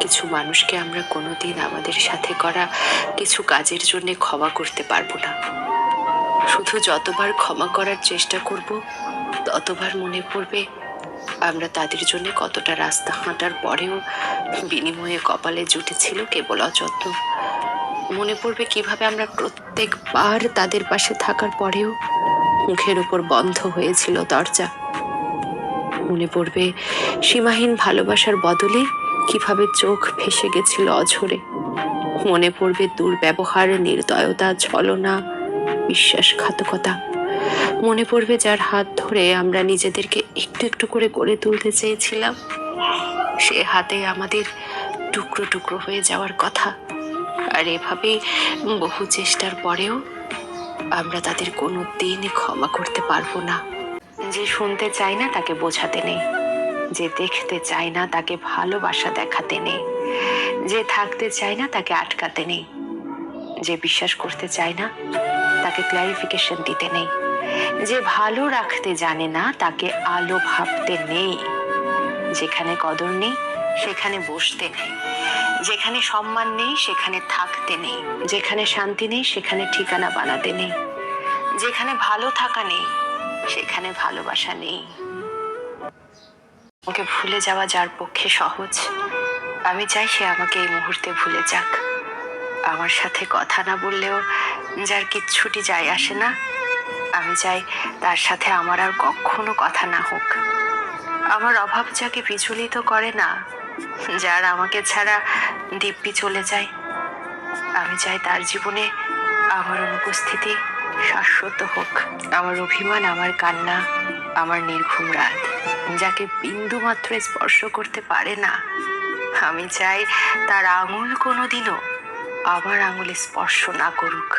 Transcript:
কিছু মানুষকে আমরা কোনোদিন আমাদের সাথে করা কিছু কাজের জন্য ক্ষমা করতে পারব না। শুধু যতবার ক্ষমা করার চেষ্টা করব, ততবার মনে পড়বে আমরা তাদের জন্য কতটা রাস্তা হাঁটার পরেও বিনিময়ে কপালে জুটেছিল কেবল অযত্ন। মনে পড়বে কীভাবে আমরা প্রত্যেকবার তাদের পাশে থাকার পরেও মুখের উপর বন্ধ হয়েছিল দরজা। মনে পড়বে সীমাহীন ভালোবাসার বদলে কীভাবে চোখ ভেসে গেছিল অঝরে। মনে পড়বে দুর্ব্যবহার, নির্দয়তা, ছলনা, বিশ্বাসঘাতকতা। মনে পড়বে যার হাত ধরে আমরা নিজেদেরকে একটু একটু করে গড়ে তুলতে চেয়েছিলাম, সে হাতে আমাদের টুকরো টুকরো হয়ে যাওয়ার কথা। আর এভাবে বহু চেষ্টার পরেও আমরা তাদের কোনো দিন ক্ষমা করতে পারব না। যে শুনতে চায় না তাকে বোঝাতে নেই, যে দেখতে চায় না তাকে ভালোবাসা দেখাতে নেই, যে থাকতে চায় না তাকে আটকাতে নেই, যে বিশ্বাস করতে চায় না তাকে ক্লারিফিকেশন দিতে নেই, যে ভালো রাখতে জানে না তাকে আলো ভাবতে নেই, যেখানে কদর নেই সেখানে বসতে নেই, যেখানে সম্মান নেই সেখানে থাকতে নেই, যেখানে শান্তি নেই সেখানে ঠিকানা বানাতে নেই, যেখানে ভালো থাকা নেই সেখানে ভালোবাসা নেই। ওকে ভুলে যাওয়া যার পক্ষে সহজ, আমি চাই সে আমাকে এই মুহূর্তে ভুলে যাক। আমার সাথে কথা না বললেও যার কিচ্ছুটি যায় আসে না। আমি চাই তার সাথে আমার আর কখনো কথা না হোক। আমার অভাব যাকে বিচলিত করে না, যার আমাকে ছাড়া দিব্যি চলে যায়। আমি চাই তার জীবনে আমার অনুপস্থিতি শাশ্বত হোক। আমার অভিমান, আমার কান্না, আমার নির্ঘুম রাত, যাকে বিন্দু মাত্র স্পর্শ করতে পারে না, আমি চাই তার আঙুল কোনোদিনও আমার আঙুলে স্পর্শ না করুক।